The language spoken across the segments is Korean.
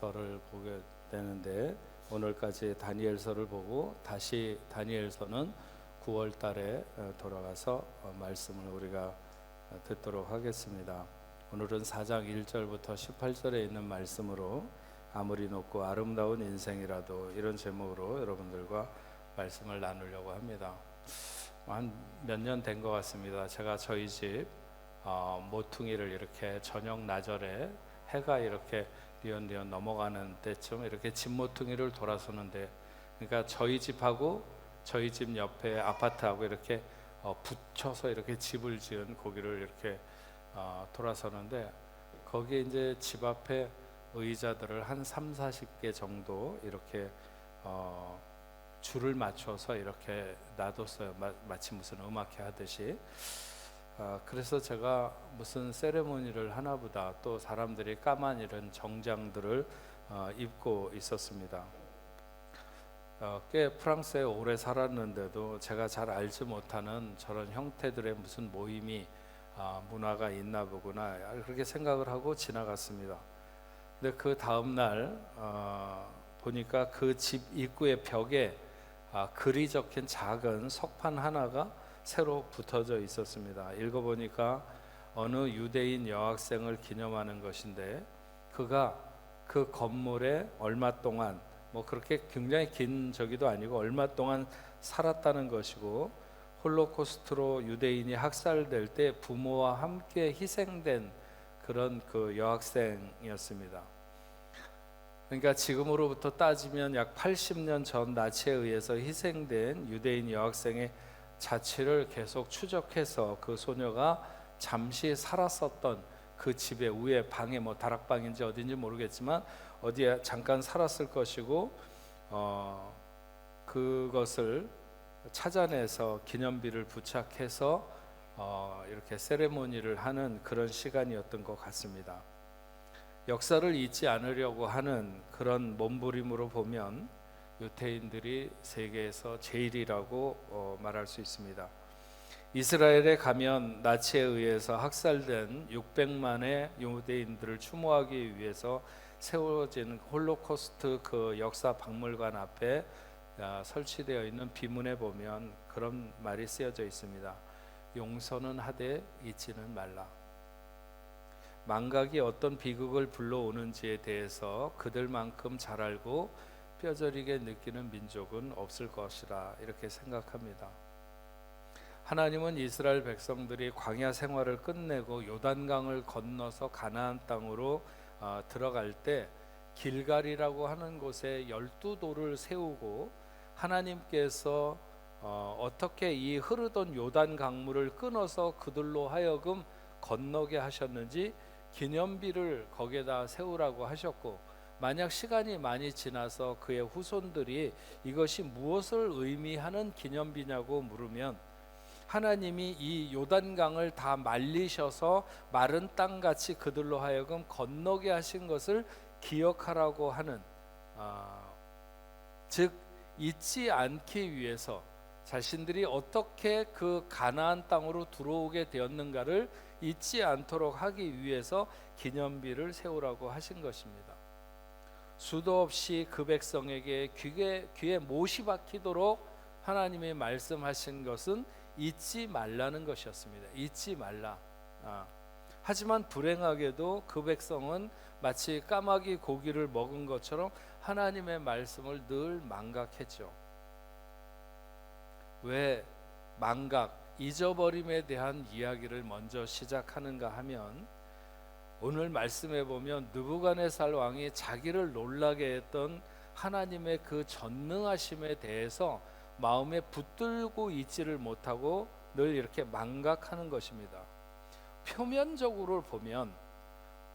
네, 우리 5월은 다니엘서를 보게 되는데 오늘까지 다니엘서를 보고 다시 다니엘서는 9월 달에 어, 돌아가서 어, 말씀을 우리가 어, 듣도록 하겠습니다. 오늘은 4장 1절부터 18절에 있는 말씀으로 아무리 높고 아름다운 인생이라도 이런 제목으로 여러분들과 말씀을 나누려고 합니다. 한 몇 년 된 것 같습니다. 제가 저희 집 어, 모퉁이를 이렇게 저녁 나절에 해가 이렇게 뉘엿뉘엿 넘어가는 때쯤 이렇게 집 모퉁이를 돌아서는데 그러니까 저희 집하고 저희 집 옆에 아파트하고 이렇게 어, 붙여서 이렇게 집을 지은 고기를 이렇게 어, 돌아서는데 거기에 이제 집 앞에 의자들을 한 3, 40개 정도 이렇게 어, 줄을 맞춰서 이렇게 놔뒀어요. 마, 마치 무슨 음악회 하듯이. 아, 그래서 제가 무슨 세레모니를 하나보다 또 사람들이 까만 이런 정장들을 어, 입고 있었습니다. 어, 꽤 프랑스에 오래 살았는데도 제가 잘 알지 못하는 저런 형태들의 무슨 모임이 아, 문화가 있나 보구나 그렇게 생각을 하고 지나갔습니다. 근데 그 다음 날 어, 보니까 그 집 입구의 벽에 아, 글이 적힌 작은 석판 하나가 새로 붙어져 있었습니다. 읽어보니까 어느 유대인 여학생을 기념하는 것인데 그가 그 건물에 얼마 동안 뭐 그렇게 굉장히 긴 저기도 아니고 얼마 동안 살았다는 것이고 홀로코스트로 유대인이 학살될 때 부모와 함께 희생된 그런 그 여학생이었습니다. 그러니까 지금으로부터 따지면 약 80년 전 나치에 의해서 희생된 유대인 여학생의 자취를 계속 추적해서 그 소녀가 잠시 살았었던 그 집의 위에 방에 뭐 다락방인지 어딘지 모르겠지만 어디에 잠깐 살았을 것이고 어 그것을 찾아내서 기념비를 부착해서 어 이렇게 세레모니를 하는 그런 시간이었던 것 같습니다. 역사를 잊지 않으려고 하는 그런 몸부림으로 보면 유태인들이 세계에서 제일이라고 어, 말할 수 있습니다. 이스라엘에 가면 나치에 의해서 학살된 600만의 유대인들을 추모하기 위해서 세워진 홀로코스트 그 역사 박물관 앞에 아, 설치되어 있는 비문에 보면 그런 말이 쓰여져 있습니다. 용서는 하되 잊지는 말라. 망각이 어떤 비극을 불러오는지에 대해서 그들만큼 잘 알고 뼈저리게 느끼는 민족은 없을 것이라 이렇게 생각합니다. 하나님은 이스라엘 백성들이 광야 생활을 끝내고 요단강을 건너서 가나안 땅으로 어, 들어갈 때 길갈이라고 하는 곳에 열두 돌을 세우고 하나님께서 어, 어떻게 이 흐르던 요단 강물을 끊어서 그들로 하여금 건너게 하셨는지 기념비를 거기에다 세우라고 하셨고 만약 시간이 많이 지나서 그의 후손들이 이것이 무엇을 의미하는 기념비냐고 물으면 하나님이 이 요단강을 다 말리셔서 마른 땅 같이 그들로 하여금 건너게 하신 것을 기억하라고 하는 아, 즉 잊지 않기 위해서 자신들이 어떻게 그 가나안 땅으로 들어오게 되었는가를 잊지 않도록 하기 위해서 기념비를 세우라고 하신 것입니다. 수도 없이 그 백성에게 귀에, 귀에 못이 박히도록 하나님이 말씀하신 것은 잊지 말라는 것이었습니다. 잊지 말라. 아. 하지만 불행하게도 그 백성은 마치 까마귀 고기를 먹은 것처럼 하나님의 말씀을 늘 망각했죠. 왜 망각, 잊어버림에 대한 이야기를 먼저 시작하는가 하면 오늘 말씀해 보면 느부갓네살 왕이 자기를 놀라게 했던 하나님의 그 전능하심에 대해서 마음에 붙들고 있지를 못하고 늘 이렇게 망각하는 것입니다. 표면적으로 보면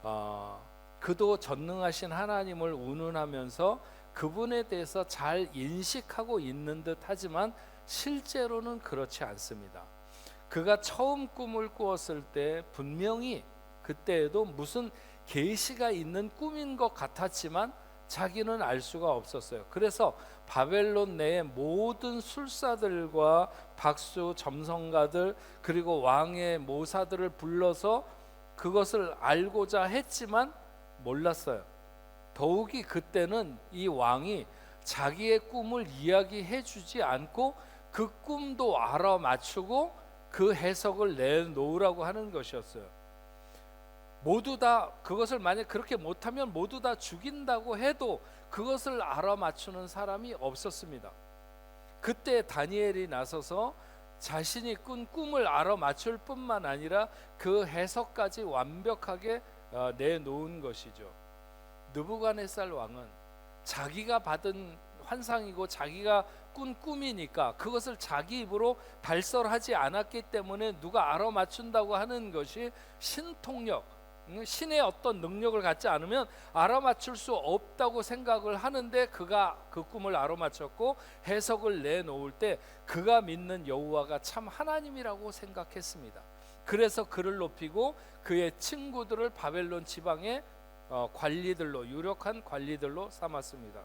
어, 그도 전능하신 하나님을 운운하면서 그분에 대해서 잘 인식하고 있는 듯 하지만 실제로는 그렇지 않습니다. 그가 처음 꿈을 꾸었을 때 분명히 그때에도 무슨 계시가 있는 꿈인 것 같았지만 자기는 알 수가 없었어요. 그래서 바벨론 내의 모든 술사들과 박수 점성가들 그리고 왕의 모사들을 불러서 그것을 알고자 했지만 몰랐어요. 더욱이 그때는 이 왕이 자기의 꿈을 이야기해 주지 않고 그 꿈도 알아 맞추고 그 해석을 내놓으라고 하는 것이었어요. 모두 다 그것을 만약 그렇게 못하면 모두 다 죽인다고 해도 그것을 알아맞추는 사람이 없었습니다. 그때 다니엘이 나서서 자신이 꾼 꿈을 알아맞출 뿐만 아니라 그 해석까지 완벽하게 어, 내놓은 것이죠. 느부갓네살 왕은 자기가 받은 환상이고 자기가 꾼 꿈이니까 그것을 자기 입으로 발설하지 않았기 때문에 누가 알아맞춘다고 하는 것이 신통력, 음, 신의 어떤 능력을 갖지 않으면 알아맞출 수 없다고 생각을 하는데 그가 그 꿈을 알아맞혔고 해석을 내놓을 때 그가 믿는 여호와가 참 하나님이라고 생각했습니다. 그래서 그를 높이고 그의 친구들을 바벨론 지방의 어, 관리들로 유력한 관리들로 삼았습니다.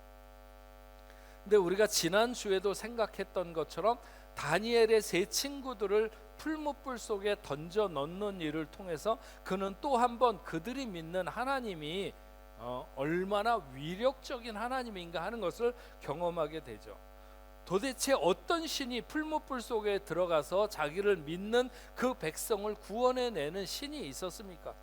근데 우리가 지난 주에도 생각했던 것처럼 다니엘의 세 친구들을 풀무불 속에 던져 넣는 일을 통해서 그는 또 한 번 그들이 믿는 하나님이 어, 얼마나 위력적인 하나님인가 하는 것을 경험하게 되죠. 도대체 어떤 신이 풀무불 속에 들어가서 자기를 믿는 그 백성을 구원해 내는 신이 있었습니까?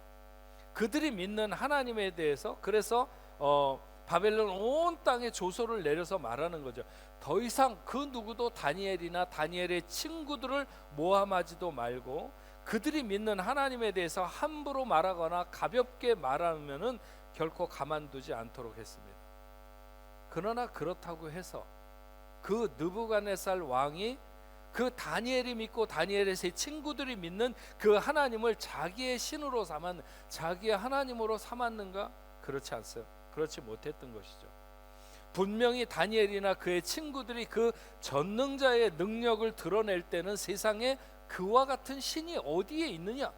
그들이 믿는 하나님에 대해서 그래서 어, 바벨론 온 땅에 조소를 내려서 말하는 거죠. 더 이상 그 누구도 다니엘이나 다니엘의 친구들을 모함하지도 말고 그들이 믿는 하나님에 대해서 함부로 말하거나 가볍게 말하면은 결코 가만두지 않도록 했습니다. 그러나 그렇다고 해서 그 느부갓네살 왕이 그 다니엘이 믿고 다니엘의 세 친구들이 믿는 그 하나님을 자기의 신으로 삼았 자기의 하나님으로 삼았는가? 그렇지 않어요. 그렇지 못했던 것이죠. 분명히 다니엘이나 그의 친구들이 그 전능자의 능력을 드러낼 때는 세상에 그와 같은 신이 어디에 있느냐?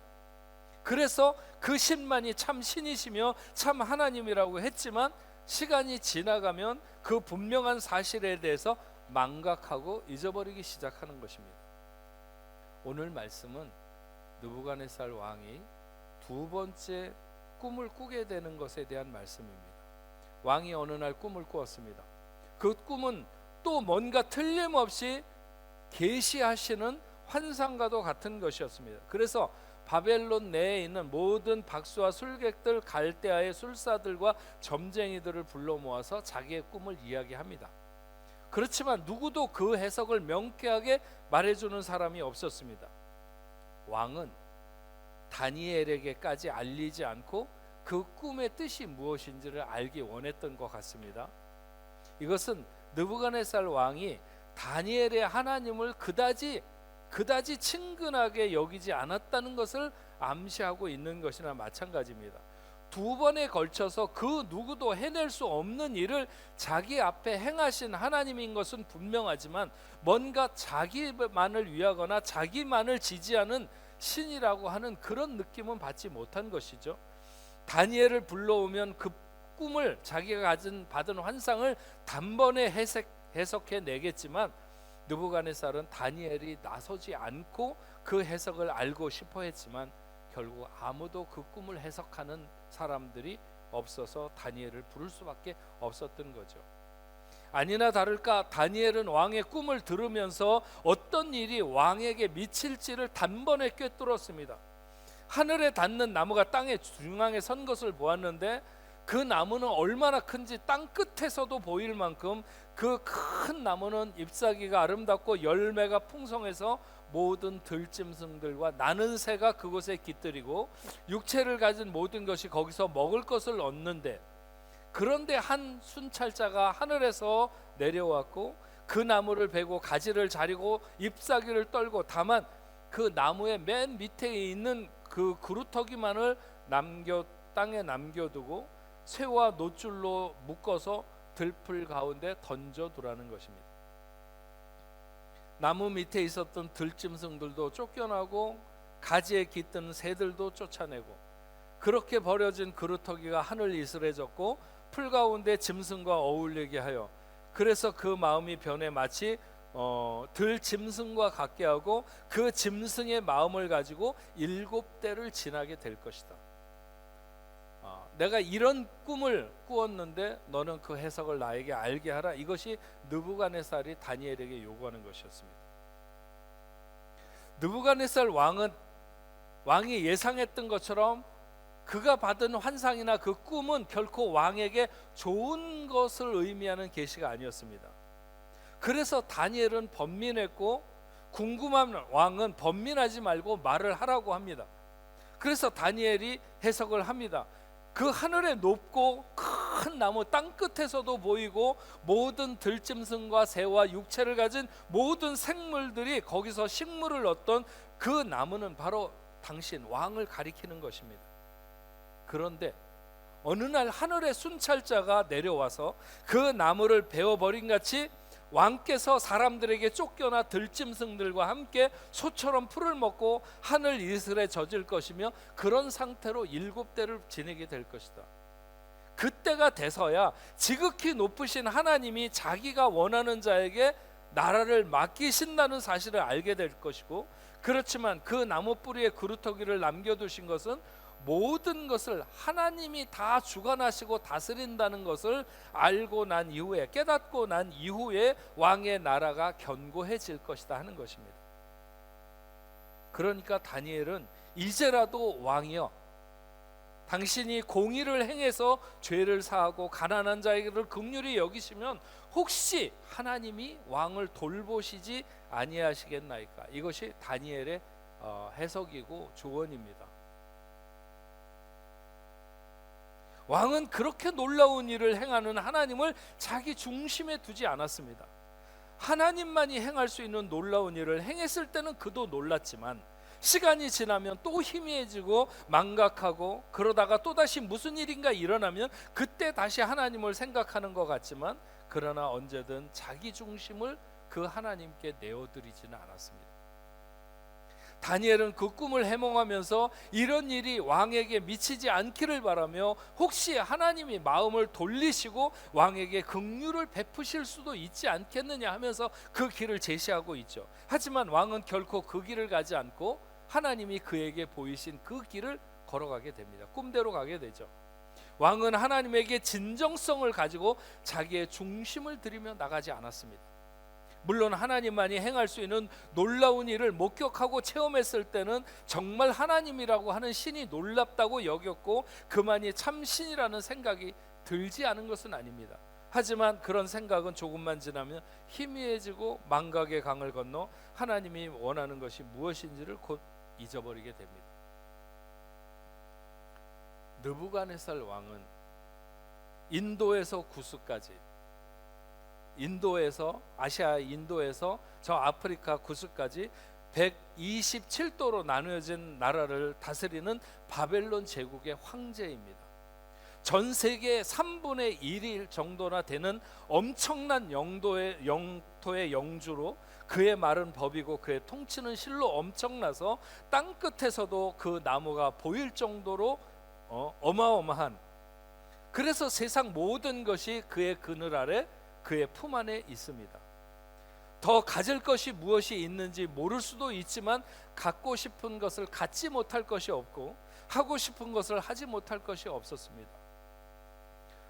그래서 그 신만이 참 신이시며 참 하나님이라고 했지만 시간이 지나가면 그 분명한 사실에 대해서 망각하고 잊어버리기 시작하는 것입니다. 오늘 말씀은 느부갓네살 왕이 두 번째 꿈을 꾸게 되는 것에 대한 말씀입니다. 왕이 어느 날 꿈을 꾸었습니다. 그 꿈은 또 뭔가 틀림없이 계시하시는 환상과도 같은 것이었습니다. 그래서 바벨론 내에 있는 모든 박수와 술객들, 갈대아의 술사들과 점쟁이들을 불러 모아서 자기의 꿈을 이야기합니다. 그렇지만 누구도 그 해석을 명쾌하게 말해주는 사람이 없었습니다. 왕은 다니엘에게까지 알리지 않고 그 꿈의 뜻이 무엇인지를 알기 원했던 것 같습니다. 이것은 느부갓네살 왕이 다니엘의 하나님을 그다지 그다지 친근하게 여기지 않았다는 것을 암시하고 있는 것이나 마찬가지입니다. 두 번에 걸쳐서 그 누구도 해낼 수 없는 일을 자기 앞에 행하신 하나님인 것은 분명하지만 뭔가 자기만을 위하거나 자기만을 지지하는 신이라고 하는 그런 느낌은 받지 못한 것이죠. 다니엘을 불러오면 그 꿈을 자기가 가진 받은 환상을 단번에 해석, 해석해 내겠지만 느부갓네살은 다니엘이 나서지 않고 그 해석을 알고 싶어 했지만 결국 아무도 그 꿈을 해석하는 사람들이 없어서 다니엘을 부를 수밖에 없었던 거죠. 아니나 다를까 다니엘은 왕의 꿈을 들으면서 어떤 일이 왕에게 미칠지를 단번에 꿰뚫었습니다. 하늘에 닿는 나무가 땅의 중앙에 선 것을 보았는데 그 나무는 얼마나 큰지 땅 끝에서도 보일 만큼 그 큰 나무는 잎사귀가 아름답고 열매가 풍성해서 모든 들짐승들과 나는 새가 그곳에 깃들이고 육체를 가진 모든 것이 거기서 먹을 것을 얻는데 그런데 한 순찰자가 하늘에서 내려왔고 그 나무를 베고 가지를 자리고 잎사귀를 떨고 다만 그 나무의 맨 밑에 있는 그 그루터기만을 남겨 땅에 남겨두고 쇠와 노줄로 묶어서 들풀 가운데 던져두라는 것입니다. 나무 밑에 있었던 들짐승들도 쫓겨나고 가지에 깃든 새들도 쫓아내고 그렇게 버려진 그루터기가 하늘 이슬해졌고 풀 가운데 짐승과 어울리게 하여 그래서 그 마음이 변해 마치 어, 들 짐승과 같게 하고 그 짐승의 마음을 가지고 일곱 대를 지나게 될 것이다. 아, 내가 이런 꿈을 꾸었는데 너는 그 해석을 나에게 알게 하라. 이것이 느부갓네살이 다니엘에게 요구하는 것이었습니다. 느부갓네살 왕은 왕이 예상했던 것처럼 그가 받은 환상이나 그 꿈은 결코 왕에게 좋은 것을 의미하는 계시가 아니었습니다. 그래서 다니엘은 번민했고 궁금한 왕은 번민하지 말고 말을 하라고 합니다. 그래서 다니엘이 해석을 합니다. 그 하늘에 높고 큰 나무 땅 끝에서도 보이고 모든 들짐승과 새와 육체를 가진 모든 생물들이 거기서 식물을 얻던 그 나무는 바로 당신 왕을 가리키는 것입니다. 그런데 어느 날 하늘의 순찰자가 내려와서 그 나무를 베어 버린 같이 왕께서 사람들에게 쫓겨나 들짐승들과 함께 소처럼 풀을 먹고 하늘 이슬에 젖을 것이며 그런 상태로 일곱 대를 지내게 될 것이다. 그때가 돼서야 지극히 높으신 하나님이 자기가 원하는 자에게 나라를 맡기신다는 사실을 알게 될 것이고 그렇지만 그 나무 뿌리에 그루터기를 남겨두신 것은 모든 것을 하나님이 다 주관하시고 다스린다는 것을 알고 난 이후에 깨닫고 난 이후에 왕의 나라가 견고해질 것이다 하는 것입니다. 그러니까 다니엘은 이제라도 왕이여 당신이 공의를 행해서 죄를 사하고 가난한 자에게를 긍휼히 여기시면 혹시 하나님이 왕을 돌보시지 아니하시겠나이까 이것이 다니엘의 어, 해석이고 조언입니다. 왕은 그렇게 놀라운 일을 행하는 하나님을 자기 중심에 두지 않았습니다. 하나님만이 행할 수 있는 놀라운 일을 행했을 때는 그도 놀랐지만 시간이 지나면 또 희미해지고 망각하고 그러다가 또다시 무슨 일인가 일어나면 그때 다시 하나님을 생각하는 것 같지만 그러나 언제든 자기 중심을 그 하나님께 내어드리지는 않았습니다. 다니엘은 그 꿈을 해몽하면서 이런 일이 왕에게 미치지 않기를 바라며 혹시 하나님이 마음을 돌리시고 왕에게 긍휼을 베푸실 수도 있지 않겠느냐 하면서 그 길을 제시하고 있죠. 하지만 왕은 결코 그 길을 가지 않고 하나님이 그에게 보이신 그 길을 걸어가게 됩니다. 꿈대로 가게 되죠. 왕은 하나님에게 진정성을 가지고 자기의 중심을 들이며 나가지 않았습니다. 물론 하나님만이 행할 수 있는 놀라운 일을 목격하고 체험했을 때는 정말 하나님이라고 하는 신이 놀랍다고 여겼고 그만이 참 신이라는 생각이 들지 않은 것은 아닙니다. 하지만 그런 생각은 조금만 지나면 희미해지고 망각의 강을 건너 하나님이 원하는 것이 무엇인지를 곧 잊어버리게 됩니다. 느부갓네살 왕은 인도에서 구스까지 인도에서 아시아 인도에서 저 아프리카 구스까지 127도로 나누어진 나라를 다스리는 바벨론 제국의 황제입니다. 전 세계 3분의 1일 정도나 되는 엄청난 영도의 영토의 영주로 그의 말은 법이고 그의 통치는 실로 엄청나서 땅 끝에서도 그 나무가 보일 정도로 어, 어마어마한 그래서 세상 모든 것이 그의 그늘 아래 그의 품 안에 있습니다. 더 가질 것이 무엇이 있는지 모를 수도 있지만 갖고 싶은 것을 갖지 못할 것이 없고 하고 싶은 것을 하지 못할 것이 없었습니다.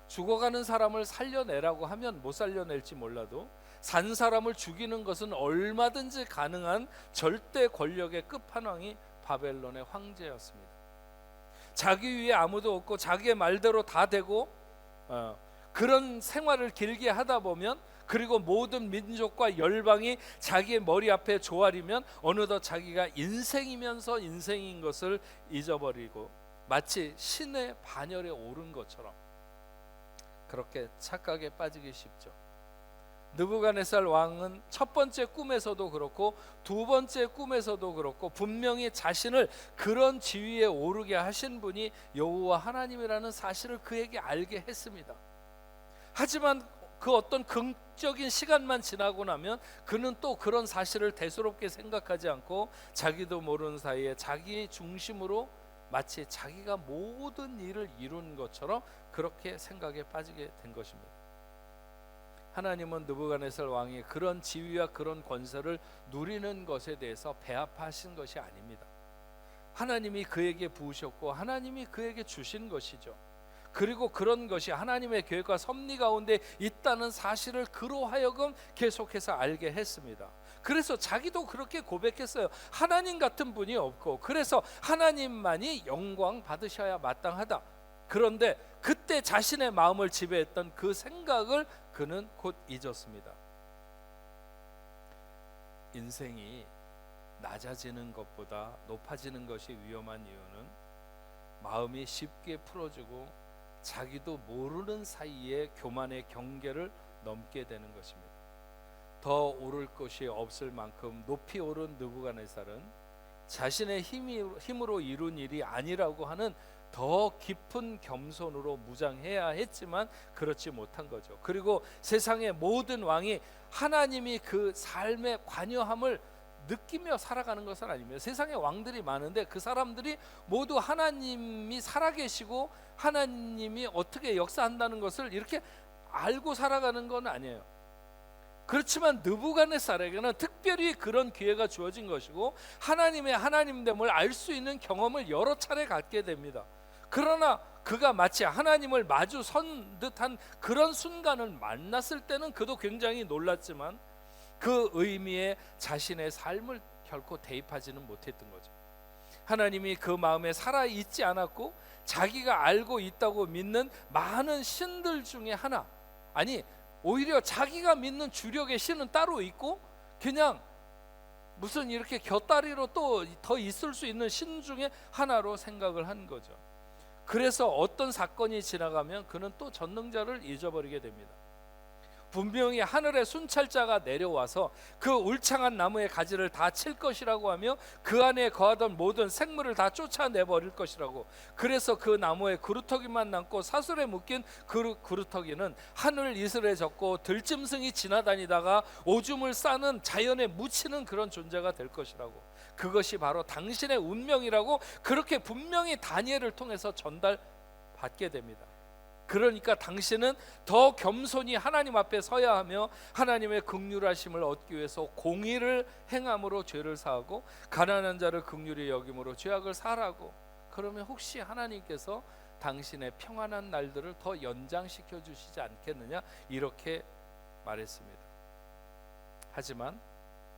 죽어가는 사람을 살려내라고 하면 못 살려낼지 몰라도 산 사람을 죽이는 것은 얼마든지 가능한 절대 권력의 끝판왕이 바벨론의 황제였습니다. 자기 위에 아무도 없고 자기의 말대로 다 되고 어, 그런 생활을 길게 하다 보면 그리고 모든 민족과 열방이 자기의 머리 앞에 조아리면 어느덧 자기가 인생이면서 인생인 것을 잊어버리고 마치 신의 반열에 오른 것처럼 그렇게 착각에 빠지기 쉽죠. 느부갓네살 왕은 첫 번째 꿈에서도 그렇고 두 번째 꿈에서도 그렇고 분명히 자신을 그런 지위에 오르게 하신 분이 여호와 하나님이라는 사실을 그에게 알게 했습니다. 하지만 그 어떤 긍적인 시간만 지나고 나면 그는 또 그런 사실을 대수롭게 생각하지 않고 자기도 모르는 사이에 자기 중심으로 마치 자기가 모든 일을 이룬 것처럼 그렇게 생각에 빠지게 된 것입니다. 하나님은 느부갓네살 왕이 그런 지위와 그런 권세를 누리는 것에 대해서 배합하신 것이 아닙니다. 하나님이 그에게 부으셨고 하나님이 그에게 주신 것이죠. 그리고 그런 것이 하나님의 계획과 섭리 가운데 있다는 사실을 그로 하여금 계속해서 알게 했습니다. 그래서 자기도 그렇게 고백했어요. 하나님 같은 분이 없고 그래서 하나님만이 영광 받으셔야 마땅하다. 그런데 그때 자신의 마음을 지배했던 그 생각을 그는 곧 잊었습니다. 인생이 낮아지는 것보다 높아지는 것이 위험한 이유는 마음이 쉽게 풀어지고 자기도 모르는 사이에 교만의 경계를 넘게 되는 것입니다. 더 오를 것이 없을 만큼 높이 오른 느부갓네살은 자신의 힘이, 힘으로 이룬 일이 아니라고 하는 더 깊은 겸손으로 무장해야 했지만 그렇지 못한 거죠. 그리고 세상의 모든 왕이 하나님이 그 삶의 관여함을 느끼며 살아가는 것은 아닙니다. 세상에 왕들이 많은데 그 사람들이 모두 하나님이 살아계시고 하나님이 어떻게 역사한다는 것을 이렇게 알고 살아가는 건 아니에요. 그렇지만 느부갓네살에게는 특별히 그런 기회가 주어진 것이고 하나님의 하나님됨을 알 수 있는 경험을 여러 차례 갖게 됩니다. 그러나 그가 마치 하나님을 마주 선 듯한 그런 순간을 만났을 때는 그도 굉장히 놀랐지만 그 의미에 자신의 삶을 결코 대입하지는 못했던 거죠. 하나님이 그 마음에 살아 있지 않았고 자기가 알고 있다고 믿는 많은 신들 중에 하나 아니 오히려 자기가 믿는 주력의 신은 따로 있고 그냥 무슨 이렇게 곁다리로 또 더 있을 수 있는 신 중에 하나로 생각을 한 거죠. 그래서 어떤 사건이 지나가면 그는 또 전능자를 잊어버리게 됩니다. 분명히 하늘의 순찰자가 내려와서 그 울창한 나무의 가지를 다 칠 것이라고 하며 그 안에 거하던 모든 생물을 다 쫓아내 버릴 것이라고. 그래서 그 나무에 그루터기만 남고 사슬에 묶인 그 그루터기는 하늘 이슬에 젖고 들짐승이 지나다니다가 오줌을 싸는 자연에 묻히는 그런 존재가 될 것이라고. 그것이 바로 당신의 운명이라고 그렇게 분명히 다니엘을 통해서 전달받게 됩니다. 그러니까 당신은 더 겸손히 하나님 앞에 서야 하며 하나님의 극률하심을 얻기 위해서 공의를 행함으로 죄를 사하고 가난한 자를 극률히 여김으로 죄악을 사라고 그러면 혹시 하나님께서 당신의 평안한 날들을 더 연장시켜 주시지 않겠느냐 이렇게 말했습니다. 하지만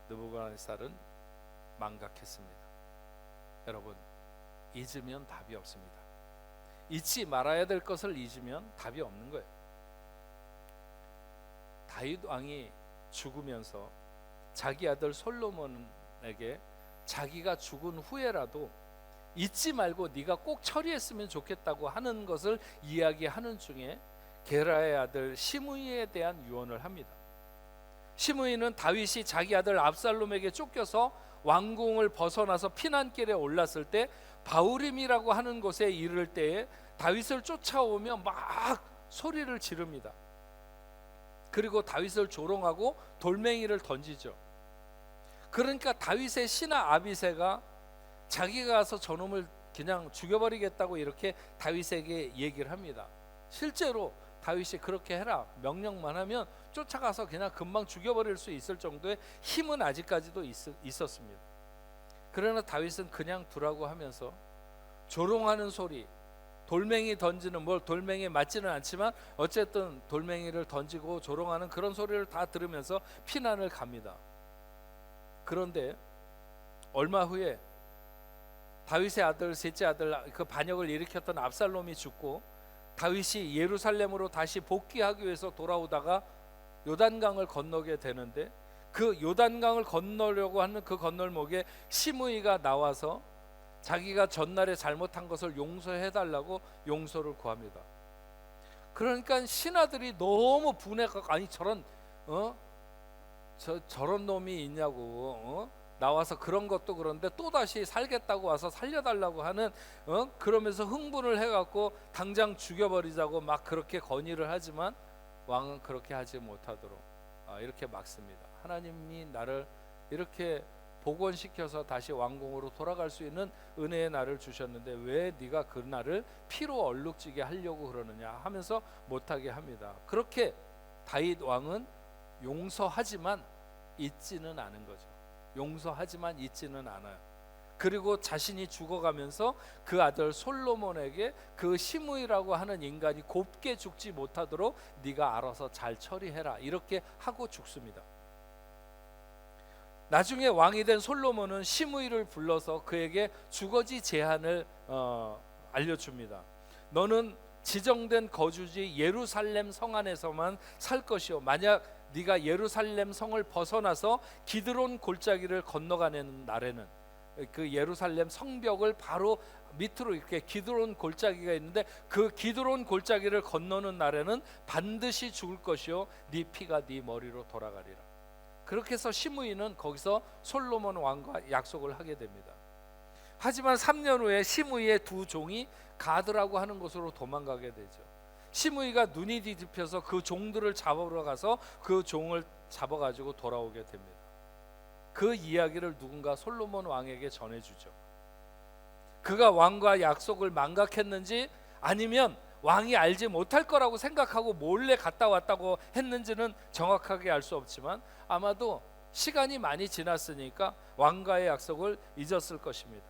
느부갓네살은 망각했습니다. 여러분 잊으면 답이 없습니다. 잊지 말아야 될 것을 잊으면 답이 없는 거예요. 다윗 왕이 죽으면서 자기 아들 솔로몬에게 자기가 죽은 후에라도 잊지 말고 네가 꼭 처리했으면 좋겠다고 하는 것을 이야기하는 중에 게라의 아들 시므이에 대한 유언을 합니다. 시므이는 다윗이 자기 아들 압살롬에게 쫓겨서 왕궁을 벗어나서 피난길에 올랐을 때 바우림이라고 하는 곳에 이를 때에 다윗을 쫓아오며 막 소리를 지릅니다. 그리고 다윗을 조롱하고 돌멩이를 던지죠. 그러니까 다윗의 신하 아비세가 자기가 가서 저놈을 그냥 죽여버리겠다고 이렇게 다윗에게 얘기를 합니다. 실제로 다윗이 그렇게 해라 명령만 하면 쫓아가서 그냥 금방 죽여버릴 수 있을 정도의 힘은 아직까지도 있, 있었습니다. 그러나 다윗은 그냥 두라고 하면서 조롱하는 소리, 돌멩이 던지는 뭘 돌멩이에 맞지는 않지만 어쨌든 돌멩이를 던지고 조롱하는 그런 소리를 다 들으면서 피난을 갑니다. 그런데 얼마 후에 다윗의 아들 셋째 아들 그 반역을 일으켰던 압살롬이 죽고 다윗이 예루살렘으로 다시 복귀하기 위해서 돌아오다가 요단강을 건너게 되는데 그 요단강을 건너려고 하는 그 건널목에 시므이가 나와서 자기가 전날에 잘못한 것을 용서해 달라고 용서를 구합니다. 그러니까 신하들이 너무 분해가 아니 저런 어? 저 저런 놈이 있냐고 어? 나와서 그런 것도 그런데 또 다시 살겠다고 와서 살려달라고 하는 어? 그러면서 흥분을 해갖고 당장 죽여버리자고 막 그렇게 건의를 하지만 왕은 그렇게 하지 못하도록 아, 이렇게 막습니다. 하나님이 나를 이렇게 복원시켜서 다시 왕궁으로 돌아갈 수 있는 은혜의 날을 주셨는데 왜 네가 그 날을 피로 얼룩지게 하려고 그러느냐 하면서 못하게 합니다. 그렇게 다윗 왕은 용서하지만 잊지는 않은 거죠. 용서하지만 잊지는 않아요. 그리고 자신이 죽어가면서 그 아들 솔로몬에게 그 시므이라고 하는 인간이 곱게 죽지 못하도록 네가 알아서 잘 처리해라 이렇게 하고 죽습니다. 나중에 왕이 된 솔로몬은 시므이를 불러서 그에게 주거지 제한을 어, 알려줍니다. 너는 지정된 거주지 예루살렘 성 안에서만 살 것이요. 만약 네가 예루살렘 성을 벗어나서 기드론 골짜기를 건너가는 날에는 그 예루살렘 성벽을 바로 밑으로 이렇게 기드론 골짜기가 있는데 그 기드론 골짜기를 건너는 날에는 반드시 죽을 것이요 네 피가 네 머리로 돌아가리라. 그렇게 해서 시므이는 거기서 솔로몬 왕과 약속을 하게 됩니다. 하지만 3년 후에 시므이의 두 종이 가드라고 하는 곳으로 도망가게 되죠. 시므이가 눈이 뒤집혀서 그 종들을 잡으러 가서 그 종을 잡아 가지고 돌아오게 됩니다. 그 이야기를 누군가 솔로몬 왕에게 전해 주죠. 그가 왕과 약속을 망각했는지 아니면 왕이 알지 못할 거라고 생각하고 몰래 갔다 왔다고 했는지는 정확하게 알 수 없지만 아마도 시간이 많이 지났으니까 왕과의 약속을 잊었을 것입니다.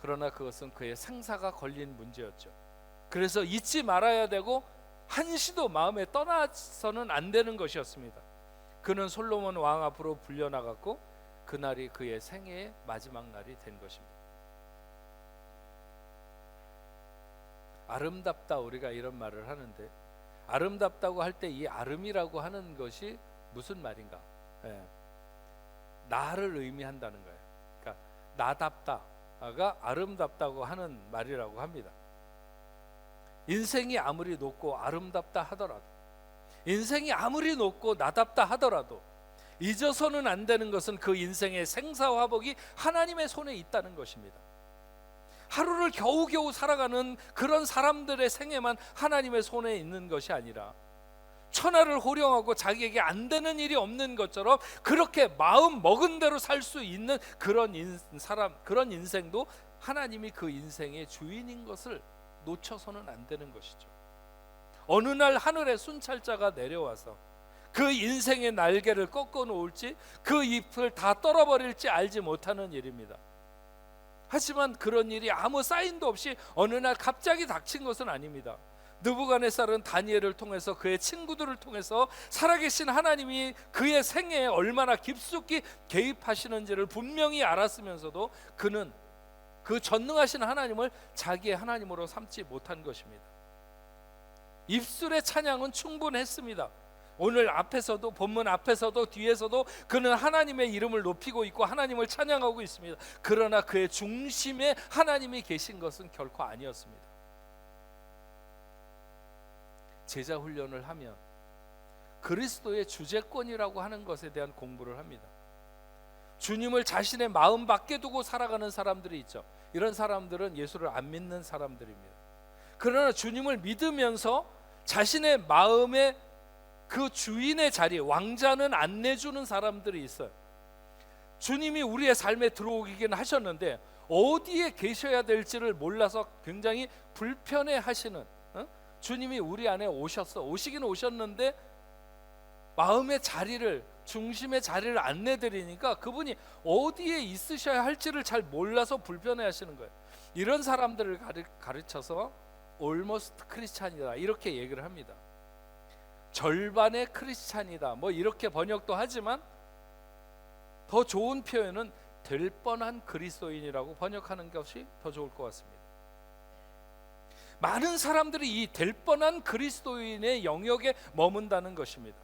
그러나 그것은 그의 생사가 걸린 문제였죠. 그래서 잊지 말아야 되고 한시도 마음에 떠나서는 안 되는 것이었습니다. 그는 솔로몬 왕 앞으로 불려나갔고 그날이 그의 생애의 마지막 날이 된 것입니다. 아름답다 우리가 이런 말을 하는데 아름답다고 할 때 이 아름이라고 하는 것이 무슨 말인가? 예. 나를 의미한다는 거예요. 그러니까 나답다가 아름답다고 하는 말이라고 합니다. 인생이 아무리 높고 아름답다 하더라도 인생이 아무리 높고 나답다 하더라도 잊어서는 안 되는 것은 그 인생의 생사화복이 하나님의 손에 있다는 것입니다. 하루를 겨우겨우 살아가는 그런 사람들의 생애만 하나님의 손에 있는 것이 아니라 천하를 호령하고 자기에게 안 되는 일이 없는 것처럼 그렇게 마음 먹은 대로 살 수 있는 그런 인, 사람 그런 인생도 하나님이 그 인생의 주인인 것을 놓쳐서는 안 되는 것이죠. 어느 날 하늘에 순찰자가 내려와서 그 인생의 날개를 꺾어 놓을지 그 잎을 다 떨어버릴지 알지 못하는 일입니다. 하지만 그런 일이 아무 사인도 없이 어느 날 갑자기 닥친 것은 아닙니다. 느부갓네살은 다니엘을 통해서 그의 친구들을 통해서 살아계신 하나님이 그의 생애에 얼마나 깊숙이 개입하시는지를 분명히 알았으면서도 그는 그 전능하신 하나님을 자기의 하나님으로 삼지 못한 것입니다. 입술의 찬양은 충분했습니다. 오늘 앞에서도 본문 앞에서도 뒤에서도 그는 하나님의 이름을 높이고 있고 하나님을 찬양하고 있습니다. 그러나 그의 중심에 하나님이 계신 것은 결코 아니었습니다. 제자 훈련을 하면 그리스도의 주제권이라고 하는 것에 대한 공부를 합니다. 주님을 자신의 마음 밖에 두고 살아가는 사람들이 있죠. 이런 사람들은 예수를 안 믿는 사람들입니다. 그러나 주님을 믿으면서 자신의 마음에 그 주인의 자리, 왕자는 안 내주는 사람들이 있어요. 주님이 우리의 삶에 들어오기는 하셨는데 어디에 계셔야 될지를 몰라서 굉장히 불편해 하시는 어? 주님이 우리 안에 오셨어. 오시긴 오셨는데 마음의 자리를 중심의 자리를 안 내드리니까 그분이 어디에 있으셔야 할지를 잘 몰라서 불편해 하시는 거예요. 이런 사람들을 가르, 가르쳐서 almost 크리스찬이다 이렇게 얘기를 합니다. 절반의 크리스찬이다. 뭐 이렇게 번역도 하지만 더 좋은 표현은 될 뻔한 그리스도인이라고 번역하는 것이 더 좋을 것 같습니다. 많은 사람들이 이 될 뻔한 그리스도인의 영역에 머문다는 것입니다.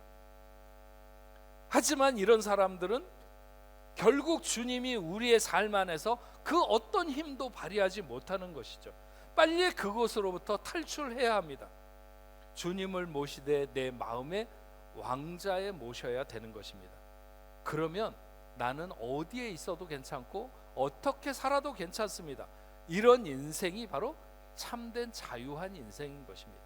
하지만 이런 사람들은 결국 주님이 우리의 삶 안에서 그 어떤 힘도 발휘하지 못하는 것이죠. 빨리 그곳으로부터 탈출해야 합니다. 주님을 모시되 내 마음의 왕자에 모셔야 되는 것입니다. 그러면 나는 어디에 있어도 괜찮고 어떻게 살아도 괜찮습니다. 이런 인생이 바로 참된 자유한 인생인 것입니다.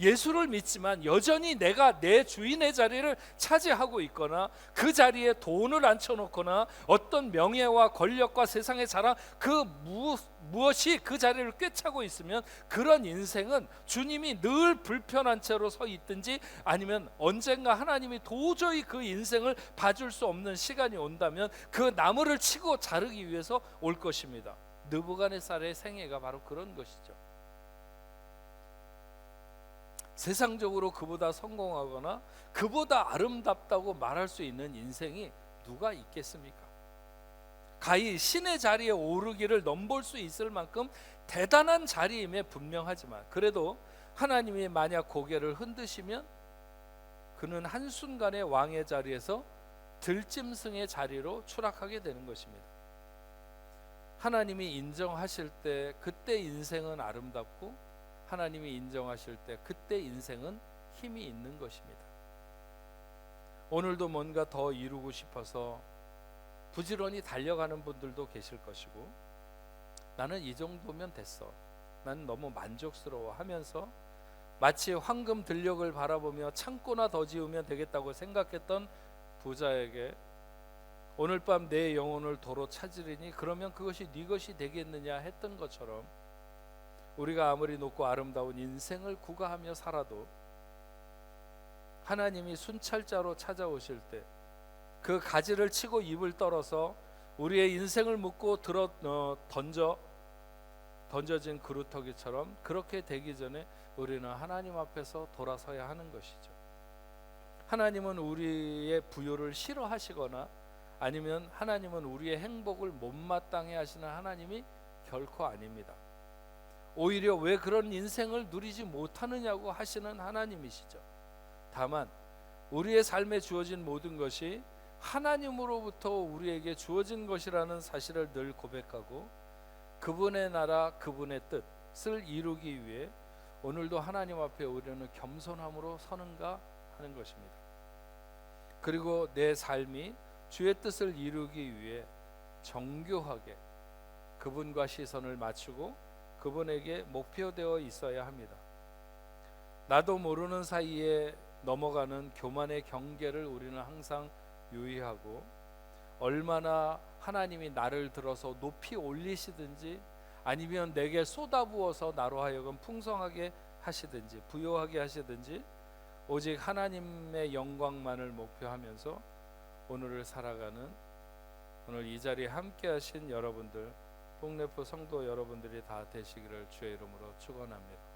예수를 믿지만 여전히 내가 내 주인의 자리를 차지하고 있거나 그 자리에 돈을 앉혀놓거나 어떤 명예와 권력과 세상의 자랑 그 무, 무엇이 그 자리를 꿰차고 있으면 그런 인생은 주님이 늘 불편한 채로 서 있든지 아니면 언젠가 하나님이 도저히 그 인생을 봐줄 수 없는 시간이 온다면 그 나무를 치고 자르기 위해서 올 것입니다. 느부갓네살의 생애가 바로 그런 것이죠. 세상적으로 그보다 성공하거나 그보다 아름답다고 말할 수 있는 인생이 누가 있겠습니까? 가히 신의 자리에 오르기를 넘볼 수 있을 만큼 대단한 자리임에 분명하지만 그래도 하나님이 만약 고개를 흔드시면 그는 한순간에 왕의 자리에서 들짐승의 자리로 추락하게 되는 것입니다. 하나님이 인정하실 때 그때 인생은 아름답고 하나님이 인정하실 때 그때 인생은 힘이 있는 것입니다. 오늘도 뭔가 더 이루고 싶어서 부지런히 달려가는 분들도 계실 것이고 나는 이 정도면 됐어. 난 너무 만족스러워 하면서 마치 황금 들녘을 바라보며 창고나 더 지으면 되겠다고 생각했던 부자에게 오늘 밤 내 영혼을 도로 찾으리니 그러면 그것이 네 것이 되겠느냐 했던 것처럼 우리가 아무리 높고 아름다운 인생을 구가하며 살아도 하나님이 순찰자로 찾아오실 때 그 가지를 치고 입을 떨어서 우리의 인생을 묻고 들어 어, 던져 던져진 그루터기처럼 그렇게 되기 전에 우리는 하나님 앞에서 돌아서야 하는 것이죠. 하나님은 우리의 부요를 싫어하시거나 아니면 하나님은 우리의 행복을 못마땅해 하시는 하나님이 결코 아닙니다. 오히려 왜 그런 인생을 누리지 못하느냐고 하시는 하나님이시죠. 다만 우리의 삶에 주어진 모든 것이 하나님으로부터 우리에게 주어진 것이라는 사실을 늘 고백하고 그분의 나라 그분의 뜻을 이루기 위해 오늘도 하나님 앞에 우리는 겸손함으로 서는가 하는 것입니다. 그리고 내 삶이 주의 뜻을 이루기 위해 정교하게 그분과 시선을 맞추고 그분에게 목표되어 있어야 합니다. 나도 모르는 사이에 넘어가는 교만의 경계를 우리는 항상 유의하고 얼마나 하나님이 나를 들어서 높이 올리시든지 아니면 내게 쏟아부어서 나로 하여금 풍성하게 하시든지 부요하게 하시든지 오직 하나님의 영광만을 목표하면서 오늘을 살아가는 오늘 이 자리에 함께 하신 여러분들 동네포 성도 여러분들이 다 되시기를 주의 이름으로 축원합니다.